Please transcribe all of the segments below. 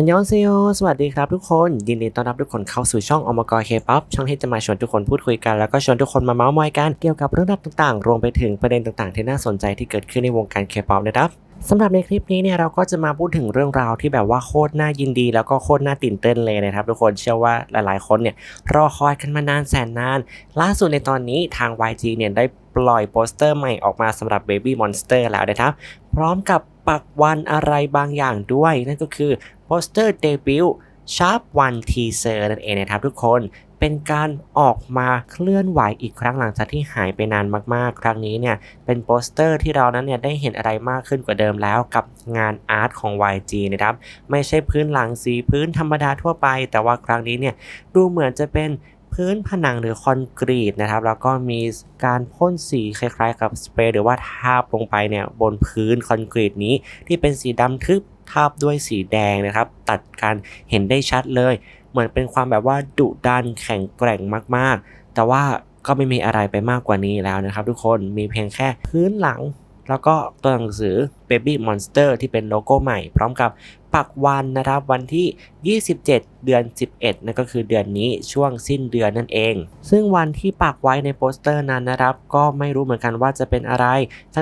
อันยองเซโยสวัสดีครับทุกคน ยินดีต้อนรับทุกคนเข้าสู่ช่องอมกรเคป๊อปช่องที่จะมาชวนทุกคนพูดคุยกัน แล้วก็ชวนทุกคนมาเมาส์มอยกัน เกี่ยวกับเรื่องราวต่างๆ รวมไปถึงประเด็นต่างๆ ที่น่าสนใจที่เกิดขึ้นในวงการเคป๊อปนะครับสำหรับในคลิปนี้เนี่ยเราก็จะมาพูดถึงเรื่องราวที่แบบว่าโคตรน่ายินดี แล้วก็โคตรน่าตื่นเต้นเลยนะครับทุกคนเชื่อว่าหลายๆ คนเนี่ยรอคอยกันมานานแสนนาน ล่าสุดในตอนนี้ทาง YG เนี่ยได้ปล่อยโปสเตอร์ใหม่ออกมาสำหรับ Baby Monster แล้วนะครับ พร้อมกับปักวันอะไรบางอย่างด้วย นั่นก็คือ โปสเตอร์เดบิวต์ Sharp One Teaser นั่นเองนะครับทุกคนเป็นการออกมาเคลื่อนไหวอีกครั้งหลังจากที่หายไปนานมากๆ ครั้งนี้เนี่ยเป็นโปสเตอร์ที่เรานั้นเนี่ยได้เห็นอะไรมากขึ้นกว่าเดิมแล้วกับงานอาร์ตของ YG นะครับไม่ใช่พื้นหลังสีพื้นธรรมดาทั่วไป แต่ว่าครั้งนี้เนี่ยดูเหมือนจะเป็นพื้นผนังหรือคอนกรีตนะครับแล้วก็มีการพ่นสีคล้ายๆ กับสเปรย์หรือว่าทาบลงไปเนี่ยบนพื้นคอนกรีตนี้ที่เป็นสีดำทึบ ทาบด้วยสีแดงนะครับ ตัดกันเห็นได้ชัดเลย เหมือนเป็นความแบบว่าดุดันแข็งแกร่งมากๆ แต่ว่าก็ไม่มีอะไรไปมากกว่านี้แล้วนะครับ ทุกคนมีเพียงแค่พื้นหลัง แล้วก็ตัวหนังสือ Baby Monster ที่เป็นโลโก้ใหม่ พร้อมกับปักวันนะครับวันที่ 27 เดือน 11 นั่นก็คือเดือนนี้ช่วงสิ้นเดือนนั่นเอง ซึ่งวันที่ปักไว้ในโปสเตอร์นั้นนะครับ ก็ไม่รู้เหมือนกันว่าจะเป็นอะไร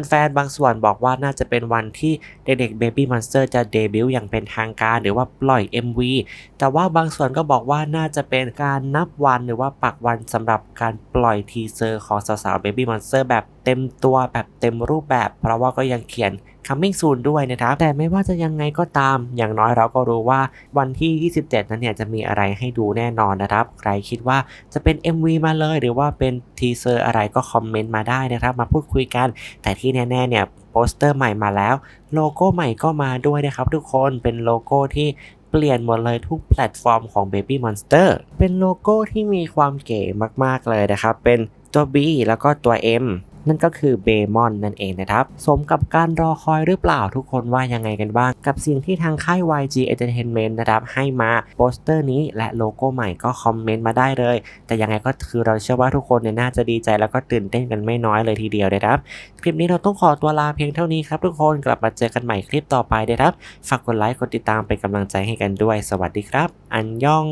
แฟนๆบางส่วนบอกว่าน่าจะเป็นวันที่เด็กๆ Baby Monster จะเดบิวต์อย่างเป็นทางการ หรือว่าปล่อย MV แต่ว่าบางส่วนก็บอกว่าน่าจะเป็นการนับวันหรือว่าปักวันสำหรับการปล่อยทีเซอร์ของสาวๆ Baby Monster แบบเต็มตัวแบบเต็มรูปแบบ เพราะว่าก็ยังเขียน coming soon ด้วยนะครับ แต่ไม่ว่าจะยังไงก็ตาม อย่างน้อยเราก็รู้ว่าวันที่ 27 นั้นเนี่ยจะมีอะไรให้ดูแน่นอนนะครับ ใครคิดว่าจะเป็น MV มาเลย หรือว่าเป็นทีเซอร์อะไรก็คอมเมนต์มาได้นะครับ มาพูดคุยกัน แต่ที่แน่ๆเนี่ยโปสเตอร์ใหม่มาแล้ว โลโก้ใหม่ก็มาด้วยนะครับ ทุกคน เป็นโลโก้ที่เปลี่ยนหมดเลยทุกแพลตฟอร์มของ Baby Monster เป็นโลโก้ที่มีความเก๋มากๆเลยนะครับ เป็นตัว B แล้วก็ตัว M นั่นก็คือเบมอนนั่นเองนะครับ สมกับการรอคอยหรือเปล่าทุกคนว่ายังไงกันบ้าง กับสิ่งที่ทางค่าย YG Entertainment นะครับ ให้มาโปสเตอร์นี้และโลโก้ใหม่ก็คอมเมนต์มาได้เลย แต่ยังไงก็คือเราเชื่อว่าทุกคนเนี่ยน่าจะดีใจแล้วก็ตื่นเต้นกันไม่น้อยเลยทีเดียวนะครับ คลิปนี้เราต้องขอตัวลาเพียงเท่านี้ครับทุกคนกลับมาเจอกันใหม่คลิปต่อไปนะครับ ฝากกดไลค์กดติดตามเป็นกำลังใจให้กันด้วย สวัสดีครับ อันยอง